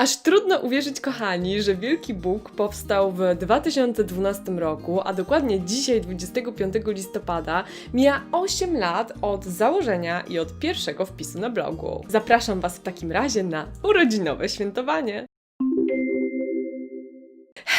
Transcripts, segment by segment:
Aż trudno uwierzyć, kochani, że Wielki Bóg powstał w 2012 roku, a dokładnie dzisiaj, 25 listopada, mija 8 lat od założenia i od pierwszego wpisu na blogu. Zapraszam Was w takim razie na urodzinowe świętowanie.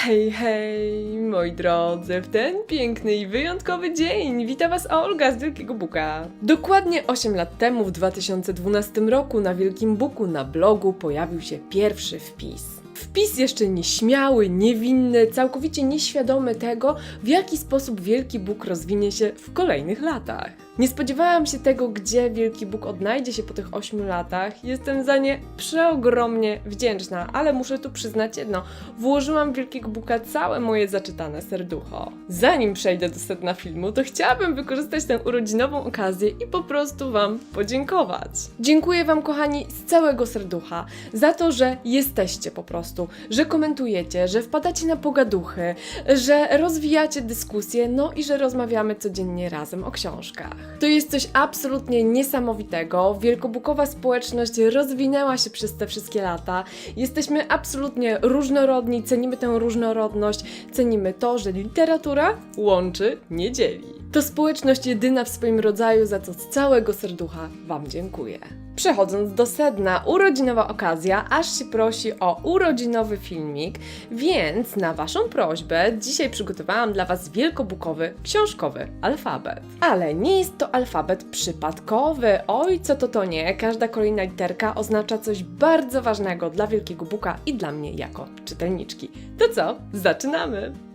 Hej, hej, moi drodzy, w ten piękny i wyjątkowy dzień wita Was Olga z Wielkiego Buka. Dokładnie 8 lat temu, w 2012 roku, na Wielkim Buku na blogu pojawił się pierwszy wpis. Wpis jeszcze nieśmiały, niewinny, całkowicie nieświadomy tego, w jaki sposób Wielki Bóg rozwinie się w kolejnych latach. Nie spodziewałam się tego, gdzie Wielki Bóg odnajdzie się po tych 8 latach. Jestem za nie przeogromnie wdzięczna, ale muszę tu przyznać jedno: włożyłam w Wielkiego Buka całe moje zaczytane serducho. Zanim przejdę do sedna filmu, to chciałabym wykorzystać tę urodzinową okazję i po prostu Wam podziękować. Dziękuję Wam, kochani, z całego serducha za to, że jesteście po prostu, że komentujecie, że wpadacie na pogaduchy, że rozwijacie dyskusje, no i że rozmawiamy codziennie razem o książkach. To jest coś absolutnie niesamowitego. Wielkobukowa społeczność rozwinęła się przez te wszystkie lata. Jesteśmy absolutnie różnorodni, cenimy tę różnorodność, cenimy to, że literatura łączy, nie dzieli. To społeczność jedyna w swoim rodzaju, za co z całego serducha Wam dziękuję. Przechodząc do sedna, urodzinowa okazja, aż się prosi o urodzinowy filmik, więc na Waszą prośbę dzisiaj przygotowałam dla Was wielkobukowy, książkowy alfabet. Ale nie jest to alfabet przypadkowy. Oj, co to to nie, każda kolejna literka oznacza coś bardzo ważnego dla Wielkiego Buka i dla mnie jako czytelniczki. To co? Zaczynamy!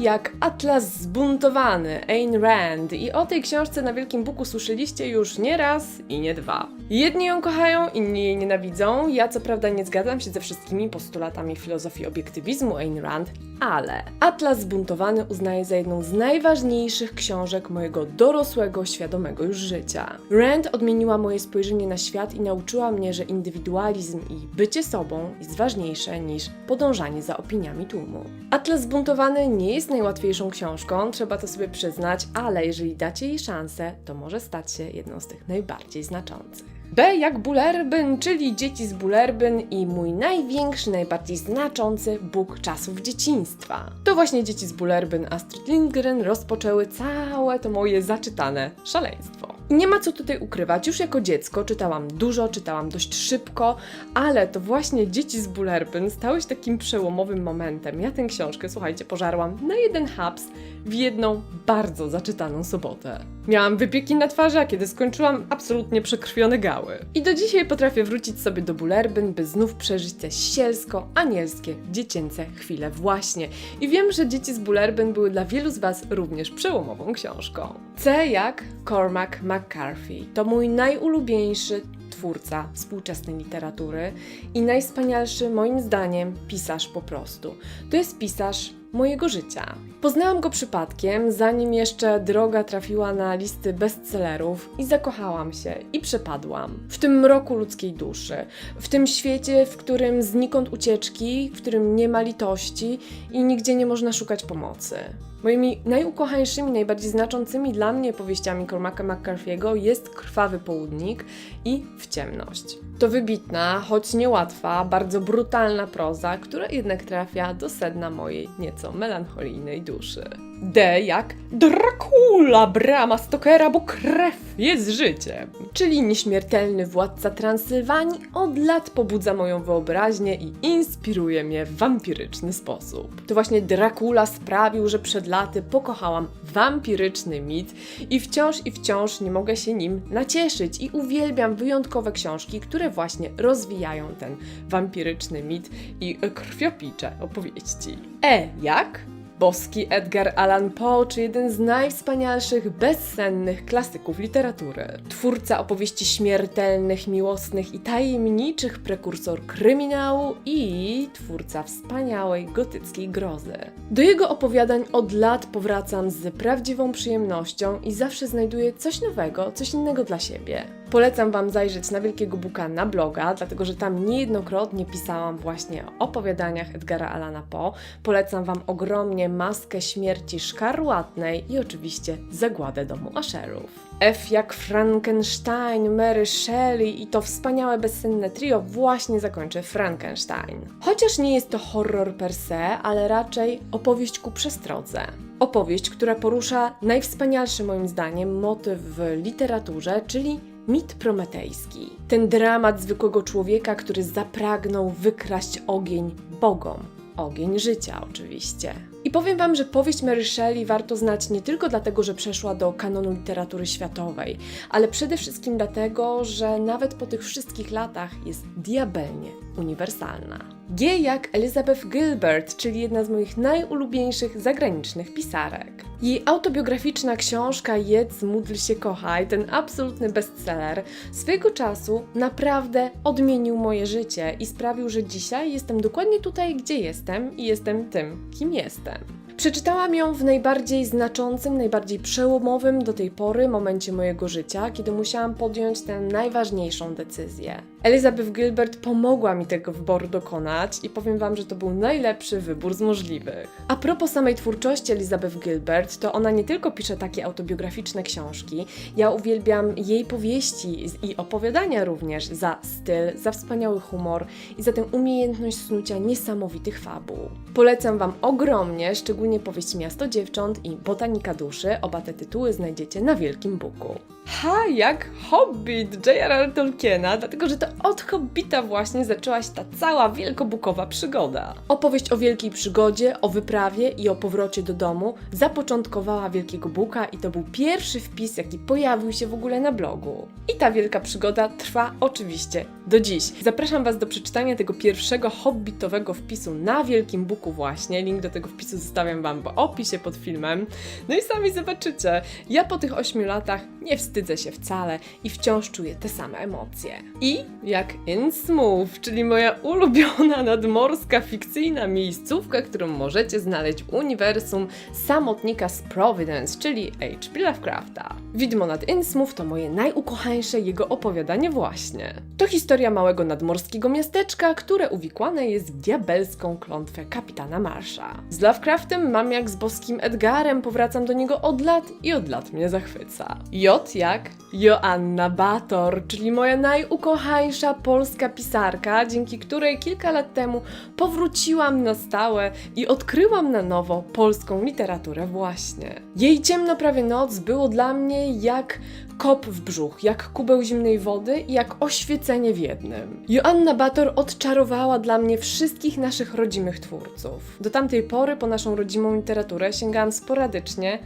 Jak Atlas zbuntowany, Ayn Rand. I o tej książce na Wielkim Buku słyszeliście już nie raz i nie dwa. Jedni ją kochają, inni jej nienawidzą. Ja co prawda nie zgadzam się ze wszystkimi postulatami filozofii obiektywizmu Ayn Rand, ale Atlas zbuntowany uznaję za jedną z najważniejszych książek mojego dorosłego, świadomego już życia. Rand odmieniła moje spojrzenie na świat i nauczyła mnie, że indywidualizm i bycie sobą jest ważniejsze niż podążanie za opiniami tłumu. Atlas zbuntowany nie jest najłatwiejszą książką, trzeba to sobie przyznać, ale jeżeli dacie jej szansę, to może stać się jedną z tych najbardziej znaczących. B jak Bullerbyn, czyli Dzieci z Bullerbyn i mój największy, najbardziej znaczący Bóg czasów dzieciństwa. To właśnie Dzieci z Bullerbyn Astrid Lindgren rozpoczęły całe to moje zaczytane szaleństwo. I nie ma co tutaj ukrywać, już jako dziecko czytałam dużo, czytałam dość szybko, ale to właśnie Dzieci z Bullerbyn stały się takim przełomowym momentem. Ja tę książkę, słuchajcie, pożarłam na jeden haps w jedną bardzo zaczytaną sobotę. Miałam wypieki na twarzy, a kiedy skończyłam, absolutnie przekrwione gały. I do dzisiaj potrafię wrócić sobie do Bullerbyn, by znów przeżyć te sielsko-anielskie, dziecięce chwile właśnie. I wiem, że Dzieci z Bullerbyn były dla wielu z Was również przełomową książką. C jak Cormac McCarthy. To mój najulubieńszy twórca współczesnej literatury i najwspanialszy moim zdaniem pisarz po prostu. To jest pisarz mojego życia. Poznałam go przypadkiem, zanim jeszcze droga trafiła na listy bestsellerów i zakochałam się i przepadłam. W tym mroku ludzkiej duszy, w tym świecie, w którym znikąd ucieczki, w którym nie ma litości i nigdzie nie można szukać pomocy. Moimi najukochańszymi, najbardziej znaczącymi dla mnie powieściami Cormaca McCarthy'ego jest Krwawy Południk i W ciemność. To wybitna, choć niełatwa, bardzo brutalna proza, która jednak trafia do sedna mojej nieco melancholijnej duszy. D jak Dracula Brama Stokera, bo krew jest życiem. Czyli nieśmiertelny władca Transylwanii od lat pobudza moją wyobraźnię i inspiruje mnie w wampiryczny sposób. To właśnie Dracula sprawił, że przed laty pokochałam wampiryczny mit i wciąż i wciąż nie mogę się nim nacieszyć i uwielbiam wyjątkowe książki, które właśnie rozwijają ten wampiryczny mit i krwiopicze opowieści. E jak? Boski Edgar Allan Poe, czy jeden z najwspanialszych, bezsennych klasyków literatury. Twórca opowieści śmiertelnych, miłosnych i tajemniczych, prekursor kryminału i twórca wspaniałej gotyckiej grozy. Do jego opowiadań od lat powracam z prawdziwą przyjemnością i zawsze znajduję coś nowego, coś innego dla siebie. Polecam Wam zajrzeć na Wielkiego Buka na bloga, dlatego że tam niejednokrotnie pisałam właśnie o opowiadaniach Edgara Allana Poe. Polecam Wam ogromnie Maskę Śmierci Szkarłatnej i oczywiście Zagładę Domu Asherów. F jak Frankenstein, Mary Shelley i to wspaniałe bezsenne trio właśnie zakończy Frankenstein. Chociaż nie jest to horror per se, ale raczej opowieść ku przestrodze. Opowieść, która porusza najwspanialszy moim zdaniem motyw w literaturze, czyli mit prometejski. Ten dramat zwykłego człowieka, który zapragnął wykraść ogień bogom. Ogień życia, oczywiście. I powiem Wam, że powieść Mary Shelley warto znać nie tylko dlatego, że przeszła do kanonu literatury światowej, ale przede wszystkim dlatego, że nawet po tych wszystkich latach jest diabelnie uniwersalna. G jak Elizabeth Gilbert, czyli jedna z moich najulubieńszych zagranicznych pisarek. Jej autobiograficzna książka Jedz, módl się, kochaj, ten absolutny bestseller, swego czasu naprawdę odmienił moje życie i sprawił, że dzisiaj jestem dokładnie tutaj, gdzie jestem i jestem tym, kim jestem. Przeczytałam ją w najbardziej znaczącym, najbardziej przełomowym do tej pory momencie mojego życia, kiedy musiałam podjąć tę najważniejszą decyzję. Elizabeth Gilbert pomogła mi tego wyboru dokonać i powiem Wam, że to był najlepszy wybór z możliwych. A propos samej twórczości Elizabeth Gilbert, to ona nie tylko pisze takie autobiograficzne książki, ja uwielbiam jej powieści i opowiadania również za styl, za wspaniały humor i za tę umiejętność snucia niesamowitych fabuł. Polecam Wam ogromnie, szczególnie powieść Miasto Dziewcząt i Botanika Duszy. Oba te tytuły znajdziecie na Wielkim Buku. Ha, jak Hobbit J.R.R. Tolkiena, dlatego że to od Hobbita właśnie zaczęła się ta cała wielkobukowa przygoda. Opowieść o wielkiej przygodzie, o wyprawie i o powrocie do domu zapoczątkowała Wielkiego Buka i to był pierwszy wpis, jaki pojawił się w ogóle na blogu. I ta wielka przygoda trwa oczywiście do dziś. Zapraszam Was do przeczytania tego pierwszego hobbitowego wpisu na Wielkim Buku właśnie. Link do tego wpisu zostawiam Wam w opisie pod filmem. No i sami zobaczycie. Ja po tych 8 latach nie wstydzę się wcale i wciąż czuję te same emocje. I jak Innsmouth, czyli moja ulubiona nadmorska fikcyjna miejscówka, którą możecie znaleźć w uniwersum samotnika z Providence, czyli H.P. Lovecrafta. Widmo nad Innsmouth to moje najukochańsze jego opowiadanie właśnie. To historia małego nadmorskiego miasteczka, które uwikłane jest w diabelską klątwę kapitana Marsha. Z Lovecraftem mam jak z boskim Edgarem, powracam do niego od lat i od lat mnie zachwyca. J jak Joanna Bator, czyli moja najukochańsza polska pisarka, dzięki której kilka lat temu powróciłam na stałe i odkryłam na nowo polską literaturę właśnie. Jej Ciemno prawie noc było dla mnie jak kop w brzuch, jak kubeł zimnej wody i jak oświecenie w jednym. Joanna Bator odczarowała dla mnie wszystkich naszych rodzimych twórców. Do tamtej pory po naszą rodzimą literaturę sięgałam sporadycznie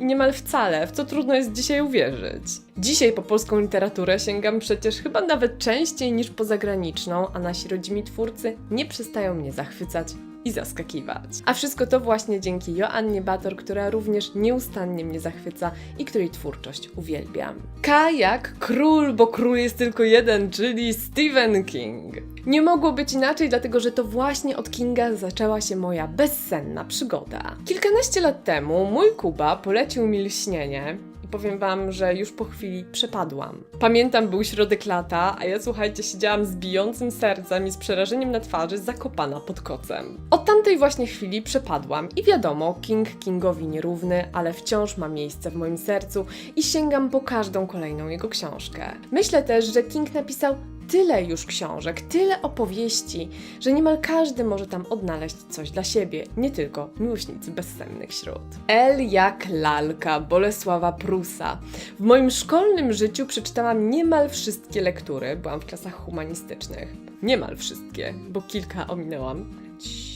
i niemal wcale, w co trudno jest dzisiaj uwierzyć. Dzisiaj po polską literaturę sięgam przecież chyba nawet częściej niż po zagraniczną, a nasi rodzimi twórcy nie przestają mnie zachwycać i zaskakiwać. A wszystko to właśnie dzięki Joannie Bator, która również nieustannie mnie zachwyca i której twórczość uwielbiam. K jak król, bo król jest tylko jeden, czyli Stephen King. Nie mogło być inaczej, dlatego że to właśnie od Kinga zaczęła się moja bezsenna przygoda. Kilkanaście lat temu mój Kuba polecił mi lśnienie, powiem wam, że już po chwili przepadłam. Pamiętam, był środek lata, a ja słuchajcie, siedziałam z bijącym sercem i z przerażeniem na twarzy, zakopana pod kocem. Od tamtej właśnie chwili przepadłam i wiadomo, King Kingowi nierówny, ale wciąż ma miejsce w moim sercu i sięgam po każdą kolejną jego książkę. Myślę też, że King napisał tyle już książek, tyle opowieści, że niemal każdy może tam odnaleźć coś dla siebie, nie tylko miłośnicy bezsennych śród. L jak lalka Bolesława Prusa. W moim szkolnym życiu przeczytałam niemal wszystkie lektury, byłam w klasach humanistycznych. Niemal wszystkie, bo kilka ominęłam. Ciii.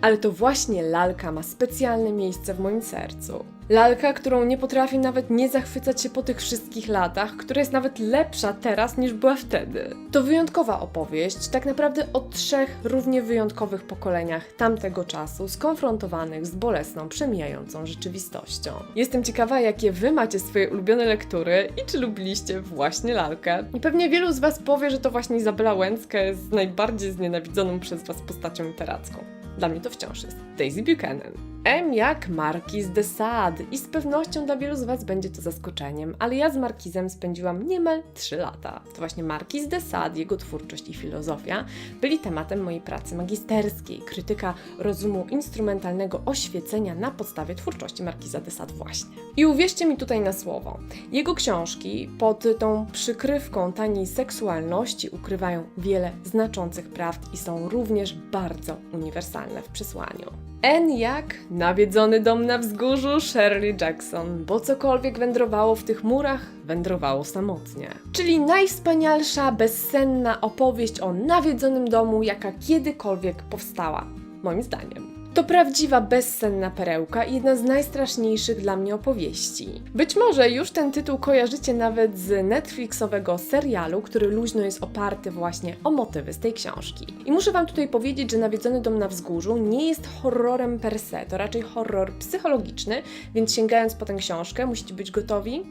Ale to właśnie lalka ma specjalne miejsce w moim sercu. Lalka, którą nie potrafię nawet nie zachwycać się po tych wszystkich latach, która jest nawet lepsza teraz niż była wtedy. To wyjątkowa opowieść, tak naprawdę o trzech równie wyjątkowych pokoleniach tamtego czasu, skonfrontowanych z bolesną, przemijającą rzeczywistością. Jestem ciekawa, jakie wy macie swoje ulubione lektury i czy lubiliście właśnie lalkę. I pewnie wielu z was powie, że to właśnie Izabela Łęcka jest najbardziej znienawidzoną przez was postacią literacką. Dla mnie to wciąż jest Daisy Buchanan. M jak Markiz de Sade i z pewnością dla wielu z Was będzie to zaskoczeniem, ale ja z Markizem spędziłam niemal 3 lata. To właśnie Markiz de Sade, jego twórczość i filozofia byli tematem mojej pracy magisterskiej, krytyka rozumu instrumentalnego oświecenia na podstawie twórczości Markiza de Sade właśnie. I uwierzcie mi tutaj na słowo, jego książki pod tą przykrywką taniej seksualności ukrywają wiele znaczących prawd i są również bardzo uniwersalne w przesłaniu. N jak nawiedzony dom na wzgórzu Shirley Jackson, bo cokolwiek wędrowało w tych murach, wędrowało samotnie. Czyli najwspanialsza, bezsenna opowieść o nawiedzonym domu, jaka kiedykolwiek powstała, moim zdaniem. To prawdziwa, bezsenna perełka i jedna z najstraszniejszych dla mnie opowieści. Być może już ten tytuł kojarzycie nawet z Netflixowego serialu, który luźno jest oparty właśnie o motywy z tej książki. I muszę Wam tutaj powiedzieć, że Nawiedzony Dom na Wzgórzu nie jest horrorem per se, to raczej horror psychologiczny, więc sięgając po tę książkę musicie być gotowi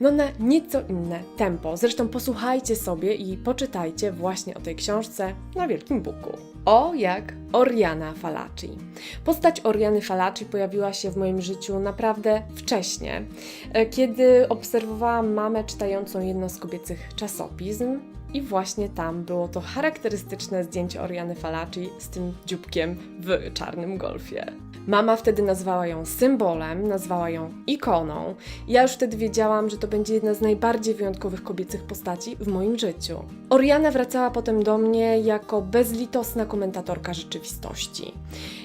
no na nieco inne tempo. Zresztą posłuchajcie sobie i poczytajcie właśnie o tej książce na Wielkim Buku. O jak Oriana Falaci. Postać Oriany Falaci pojawiła się w moim życiu naprawdę wcześnie, e, kiedy obserwowałam mamę czytającą jedno z kobiecych czasopism i właśnie tam było to charakterystyczne zdjęcie Oriany Falaci z tym dzióbkiem w czarnym golfie. Mama wtedy nazwała ją symbolem, nazwała ją ikoną. Ja już wtedy wiedziałam, że to będzie jedna z najbardziej wyjątkowych kobiecych postaci w moim życiu. Oriana wracała potem do mnie jako bezlitosna komentatorka rzeczywistości.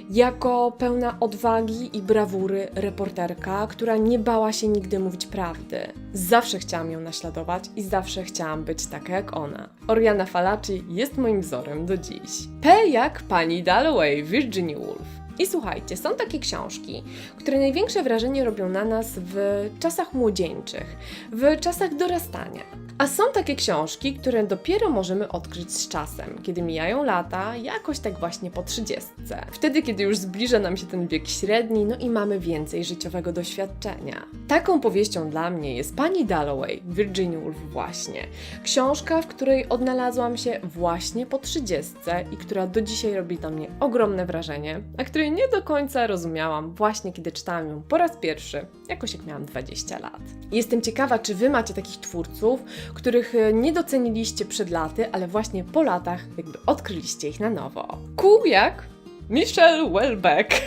Jako pełna odwagi i brawury reporterka, która nie bała się nigdy mówić prawdy. Zawsze chciałam ją naśladować i zawsze chciałam być taka jak ona. Oriana Falaci jest moim wzorem do dziś. P jak pani Dalloway, Virginia Woolf. I słuchajcie, są takie książki, które największe wrażenie robią na nas w czasach młodzieńczych, w czasach dorastania. A są takie książki, które dopiero możemy odkryć z czasem, kiedy mijają lata, jakoś tak właśnie po trzydziestce. Wtedy, kiedy już zbliża nam się ten wiek średni, no i mamy więcej życiowego doświadczenia. Taką powieścią dla mnie jest Pani Dalloway, Virginia Woolf właśnie. Książka, w której odnalazłam się właśnie po trzydziestce i która do dzisiaj robi na mnie ogromne wrażenie, a której nie do końca rozumiałam właśnie kiedy czytałam ją po raz pierwszy, jakoś jak miałam 20 lat. Jestem ciekawa, czy Wy macie takich twórców, których e, nie doceniliście przed laty, ale właśnie po latach jakby odkryliście ich na nowo. Ku jak Michelle Welbeck.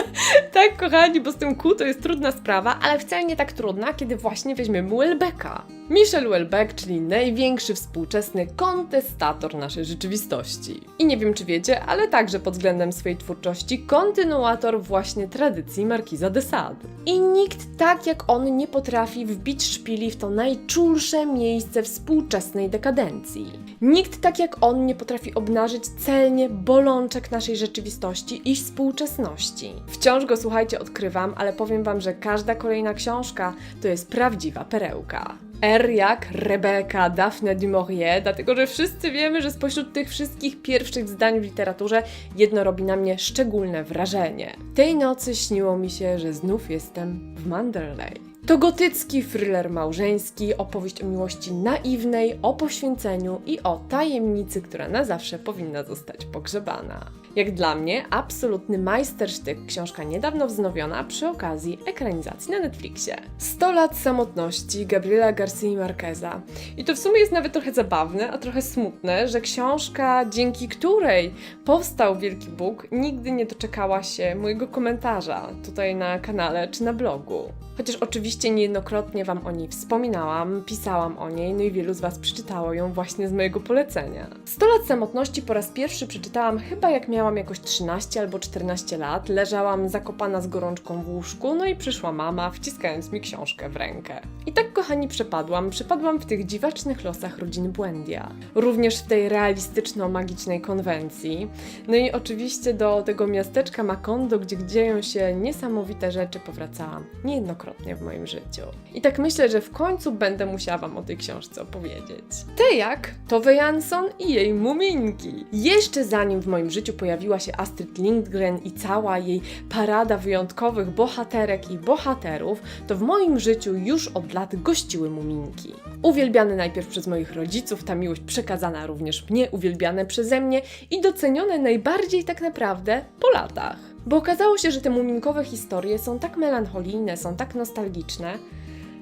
tak, kochani, bo z tym Q to jest trudna sprawa, ale wcale nie tak trudna, kiedy właśnie weźmiemy Welbecka. Michel Welbeck, czyli największy współczesny kontestator naszej rzeczywistości. I nie wiem, czy wiecie, ale także pod względem swojej twórczości kontynuator właśnie tradycji Markiza de Sade. I nikt tak jak on nie potrafi wbić szpili w to najczulsze miejsce współczesnej dekadencji. Nikt tak jak on nie potrafi obnażyć celnie bolączek naszej rzeczywistości i współczesności. Wciąż go słuchajcie, odkrywam, ale powiem wam, że każda kolejna książka to jest prawdziwa perełka. R jak Rebecca, Daphne du Maurier, dlatego że wszyscy wiemy, że spośród tych wszystkich pierwszych zdań w literaturze jedno robi na mnie szczególne wrażenie. Tej nocy śniło mi się, że znów jestem w Manderley. To gotycki thriller małżeński, opowieść o miłości naiwnej, o poświęceniu i o tajemnicy, która na zawsze powinna zostać pogrzebana. Jak dla mnie, absolutny majstersztyk, książka niedawno wznowiona przy okazji ekranizacji na Netflixie. 100 lat samotności Gabriela Garcia Marqueza. I to w sumie jest nawet trochę zabawne, a trochę smutne, że książka, dzięki której powstał Wielki Bóg, nigdy nie doczekała się mojego komentarza tutaj na kanale czy na blogu. Chociaż oczywiście niejednokrotnie Wam o niej wspominałam, pisałam o niej, no i wielu z Was przeczytało ją właśnie z mojego polecenia. 100 lat samotności po raz pierwszy przeczytałam chyba jak miałam jakoś 13 albo 14 lat. Leżałam zakopana z gorączką w łóżku, no i przyszła mama, wciskając mi książkę w rękę. I tak, kochani, przepadłam. Przepadłam w tych dziwacznych losach rodziny Błędia. Również w tej realistyczno-magicznej konwencji. No i oczywiście do tego miasteczka Makondo, gdzie dzieją się niesamowite rzeczy, powracałam niejednokrotnie w moim życiu. I tak myślę, że w końcu będę musiała Wam o tej książce opowiedzieć. Te jak? Tove Jansson i jej muminki. Jeszcze zanim w moim życiu pojawiła się Astrid Lindgren i cała jej parada wyjątkowych bohaterek i bohaterów, to w moim życiu już od lat gościły muminki. Uwielbiane najpierw przez moich rodziców, ta miłość przekazana również mnie, uwielbiane przeze mnie i docenione najbardziej tak naprawdę po latach. Bo okazało się, że te muminkowe historie są tak melancholijne, są tak nostalgiczne,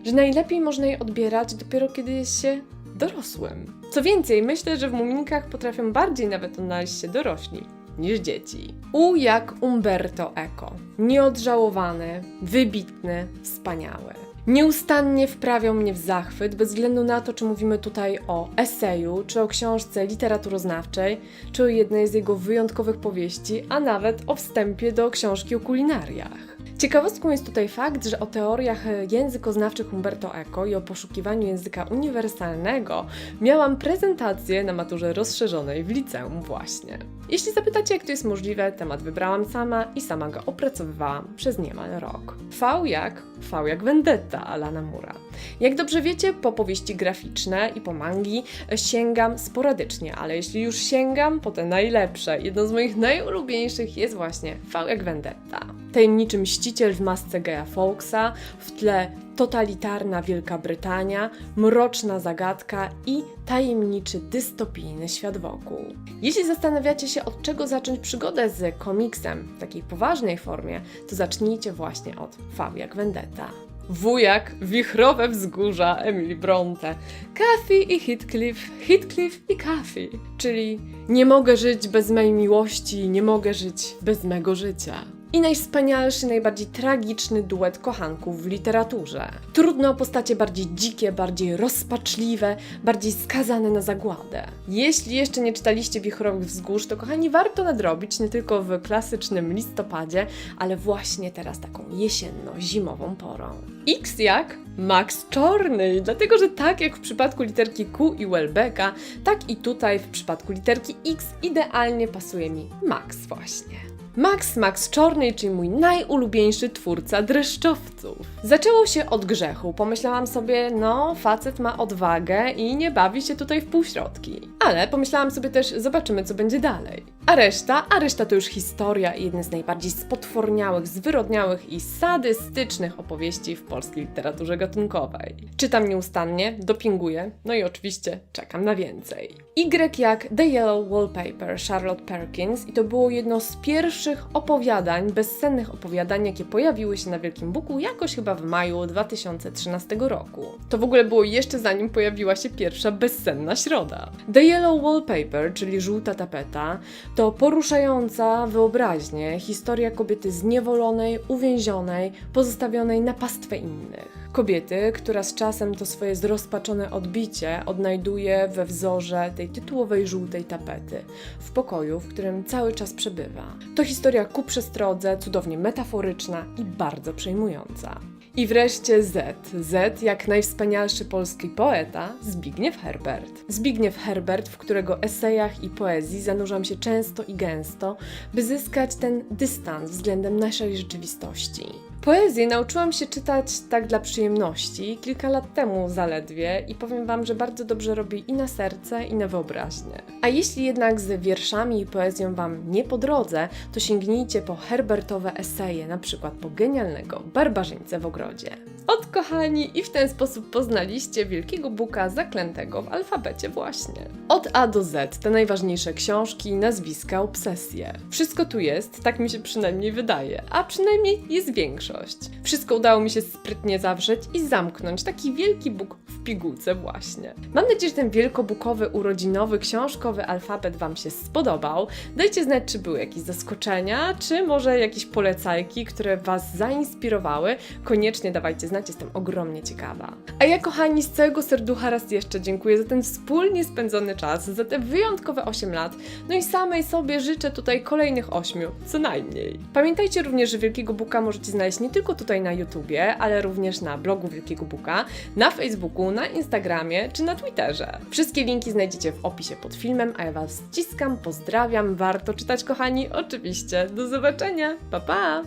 że najlepiej można je odbierać dopiero kiedy jest się dorosłym. Co więcej, myślę, że w muminkach potrafią bardziej nawet odnaleźć się dorośli niż dzieci. U jak Umberto Eco. Nieodżałowany, wybitny, wspaniały. Nieustannie wprawiał mnie w zachwyt, bez względu na to, czy mówimy tutaj o eseju, czy o książce literaturoznawczej, czy o jednej z jego wyjątkowych powieści, a nawet o wstępie do książki o kulinariach. Ciekawostką jest tutaj fakt, że o teoriach językoznawczych Umberto Eco i o poszukiwaniu języka uniwersalnego miałam prezentację na maturze rozszerzonej w liceum właśnie. Jeśli zapytacie, jak to jest możliwe, temat wybrałam sama i sama go opracowywałam przez niemal rok. V jak V jak Vendetta Alana Mura. Jak dobrze wiecie, po powieści graficzne i po mangi sięgam sporadycznie, ale jeśli już sięgam po te najlepsze, jedno z moich najulubieńszych jest właśnie V jak Vendetta. Tajemniczy mściciel w masce Geja Fawkesa, w tle totalitarna Wielka Brytania, mroczna zagadka i tajemniczy dystopijny świat wokół. Jeśli zastanawiacie się, od czego zacząć przygodę z komiksem w takiej poważnej formie, to zacznijcie właśnie od jak Vendetta. Wujak, wichrowe wzgórza Emily Bronte, Cathy i Heathcliff, Heathcliff i Cathy, czyli nie mogę żyć bez mej miłości, nie mogę żyć bez mego życia. I najwspanialszy, najbardziej tragiczny duet kochanków w literaturze. Trudno o postacie bardziej dzikie, bardziej rozpaczliwe, bardziej skazane na zagładę. Jeśli jeszcze nie czytaliście Wichrowych Wzgórz, to kochani, warto nadrobić nie tylko w klasycznym listopadzie, ale właśnie teraz taką jesienno-zimową porą. X jak Max Czorny, dlatego że tak jak w przypadku literki Q i Welbecka, tak i tutaj w przypadku literki X idealnie pasuje mi Max właśnie. Max Max Czorny, czyli mój najulubieńszy twórca dreszczowców. Zaczęło się od grzechu. Pomyślałam sobie, no, facet ma odwagę i nie bawi się tutaj w półśrodki. Ale pomyślałam sobie też, zobaczymy, co będzie dalej. A reszta, a reszta to już historia i jedne z najbardziej spotworniałych, zwyrodniałych i sadystycznych opowieści w polskiej literaturze gatunkowej. Czytam nieustannie, dopinguję, no i oczywiście czekam na więcej. Y jak The Yellow Wallpaper Charlotte Perkins i to było jedno z pierwszych opowiadań, bezsennych opowiadań, jakie pojawiły się na Wielkim Buku jakoś chyba w maju 2013 roku. To w ogóle było jeszcze zanim pojawiła się pierwsza bezsenna środa. The Yellow Wallpaper, czyli żółta tapeta, to poruszająca wyobraźnię historia kobiety zniewolonej, uwięzionej, pozostawionej na pastwę innych. Kobiety, która z czasem to swoje zrozpaczone odbicie odnajduje we wzorze tej tytułowej żółtej tapety, w pokoju, w którym cały czas przebywa. To historia ku przestrodze, cudownie metaforyczna i bardzo przejmująca. I wreszcie Z. Z jak najwspanialszy polski poeta Zbigniew Herbert. Zbigniew Herbert, w którego esejach i poezji zanurzam się często i gęsto, by zyskać ten dystans względem naszej rzeczywistości. Poezję nauczyłam się czytać tak dla przyjemności kilka lat temu zaledwie i powiem Wam, że bardzo dobrze robi i na serce, i na wyobraźnię. A jeśli jednak z wierszami i poezją Wam nie po drodze, to sięgnijcie po herbertowe eseje, na przykład po genialnego Barbarzyńcę w ogrodzie. Od kochani i w ten sposób poznaliście Wielkiego Buka zaklętego w alfabecie właśnie. Od A do Z te najważniejsze książki, nazwiska, obsesje. Wszystko tu jest, tak mi się przynajmniej wydaje, a przynajmniej jest większość. Wszystko udało mi się sprytnie zawrzeć i zamknąć, taki Wielki Bóg w pigułce właśnie. Mam nadzieję, że ten wielkobukowy, urodzinowy, książkowy alfabet Wam się spodobał. Dajcie znać, czy były jakieś zaskoczenia, czy może jakieś polecajki, które Was zainspirowały. Koniecznie dawajcie znać, jestem ogromnie ciekawa. A ja, kochani, z całego serducha raz jeszcze dziękuję za ten wspólnie spędzony czas, za te wyjątkowe 8 lat, no i samej sobie życzę tutaj kolejnych 8, co najmniej. Pamiętajcie również, że Wielkiego Buka możecie znaleźć nie tylko tutaj na YouTubie, ale również na blogu Wielkiego Buka, na Facebooku, na Instagramie czy na Twitterze. Wszystkie linki znajdziecie w opisie pod filmem, a ja Was ściskam, pozdrawiam, warto czytać, kochani, oczywiście. Do zobaczenia, pa pa!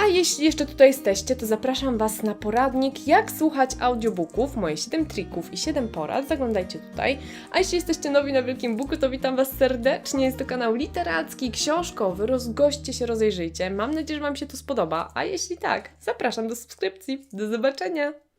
A jeśli jeszcze tutaj jesteście, to zapraszam Was na poradnik, jak słuchać audiobooków, moje 7 trików i 7 porad. Zaglądajcie tutaj. A jeśli jesteście nowi na Wielkim Buku, to witam Was serdecznie. Jest to kanał literacki, książkowy. Rozgoście się, rozejrzyjcie. Mam nadzieję, że Wam się to spodoba. A jeśli tak, zapraszam do subskrypcji. Do zobaczenia!